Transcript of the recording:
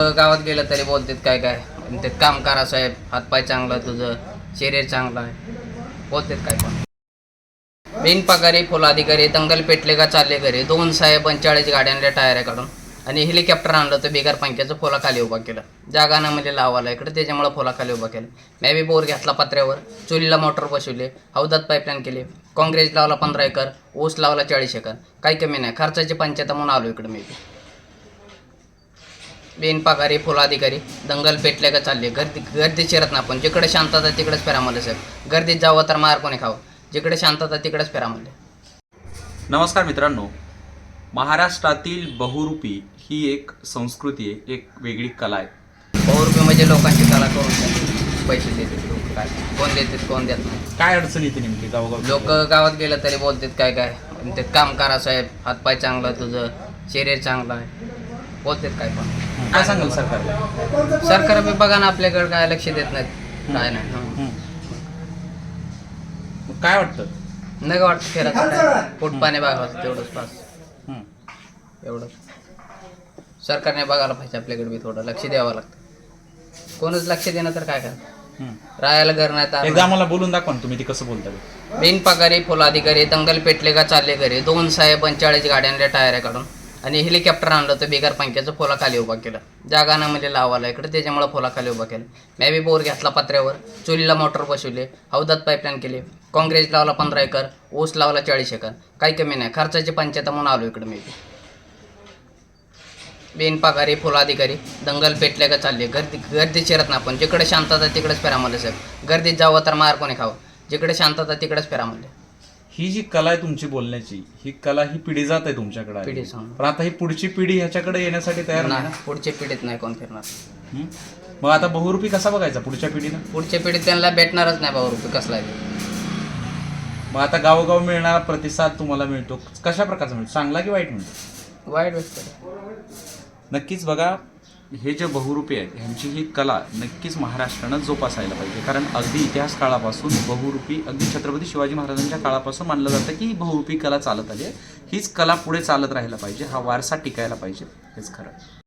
गावात गेलं तरी बोलतात काय काय. ते काम करा साहेब हातपाय चांगला तुझं शरीर चांगलं आहे. बोलतात काय पण. बिनपगारी फुल अधिकारी दंगल पेटले का चालले घरी दोन साहेब पंचेचाळीस गाड्यांच्या टायर काढून. आणि हेलिकॉप्टर आणलं तर बिगार पंख्याचं फुला खाली उभा केलं. जागा ना म्हणजे लावाला इकडे त्याच्यामुळे फुला खाली उभा केलं. मी बी बोर घेतला पत्र्यावर चुलीला मोटर बसवले हौदात पाईपलाईन केली. काँग्रेस लावला पंधरा एकर ऊस लावला चाळीस एकर. काही कमी नाही खर्चाची पंचायत म्हणून आलो इकडे मी बी. बिनपगारी फुलाधिकारी दंगल पेटले का चालले? गर्दी गर्दी शिरत ना आपण. जिकडे शांतता तिकडेच फेरा मला साहेब. गर्दीत जावं तर मार कोणी खावं? जिकडे शांतता तिकडेच फेरा म्हणले नमस्कार मित्रांनो. महाराष्ट्रातील बहुरूपी ही एक संस्कृती आहे एक वेगळी कला आहे. रुपये म्हणजे लोकांची कला करून पैसे देतात लोक काय? कोण देतात कोण देत नाही. काय अडचण येते नेमकी गावोगाव? लोक गावात गेलं तरी बोलतात काय काय? ते काम करा साहेब. हातपाय चांगला तुझं. शरीर चांगलं आहे. बोलतात काय पण. काय सांगाल सरकारला सरकार बी बघा ना आपल्याकडे काय लक्ष देत नाहीत. काय नाही. हं. काय वाटतं? नग वाटतं फिरायचं काय? पोट पाणी बघावं तेवढंच पास. हं. एवढं सरकारने बघायला पाहिजे आपल्याकडे बी थोडं. लक्ष द्यावं लागतं. कोणच लक्ष देणं तर काय हं. राहायला घर नाही तर एकदा आम्हाला बोलून दाखवा ना तुम्ही ते कसं बोलता बिनपगारी फुल अधिकारी दंगल पेटले का चालले घरी? दोन साहेब पंचेचाळीस गाड्यांच्या टायऱ्या काढून. आणि हेलिकॉप्टर आणलं तर बिगार पंख्याचं फुला खाली उभा केलं. जागा ना म्हणजे लावाला इकडे त्याच्यामुळे फुला खाली उभा केलं. मी बी बोर घेतला पत्र्यावर चुलीला मोटर बसवले हौदात पाईपलाईन केली. काँग्रेस लावला पंधरा एकर ऊस लावला चाळीस एकर. काही कमी नाही खर्चाची पंचायत म्हणून आलो इकडे मी बी. बिनपगारी फुलाधिकारी दंगल पेटले का चालले. गर्दी गर्दी शिरत ना आपण. जिकडे शांतता तिकडेच फेरा म्हणले साहेब. गर्दीत जावं तर मार कोणी खावं. जिकडे शांतता तिकडेच फेरा म्हणले ही जी कला आहे तुमची बोलण्याची ही कला ही पिढी जात आहे तुमच्याकडे आली. पिढी सांग पण आता ही पुढची पिढी ह्याच्याकडे येण्यासाठी तयार नाही नाही पुढच्या पिढीत नाही कोण फिरणार. ना? हं? मग आता बहुरूपी कसा बघायचा पुढच्या पिढीनं पुढच्या पिढीत त्यांना भेटणारच नाही भाऊ रुपये कसला आहे. मग आता गावोगाव मिळणारा प्रतिसाद तुम्हाला मिळतो. कशा प्रकारचा मिळतो? चांगला की वाईट मिळतो? वाईट नक्कीच बघा हे जे बहुरूपी आहेत ह्यांची ही कला नक्कीच महाराष्ट्रानं जोपासायला पाहिजे. कारण अगदी इतिहास काळापासून बहुरूपी अगदी छत्रपती शिवाजी महाराजांच्या काळापासून मानलं जातं की ही बहुरूपी कला चालत आली आहे. हीच कला पुढे चालत राहायला पाहिजे हा वारसा टिकायला पाहिजे हेच खरं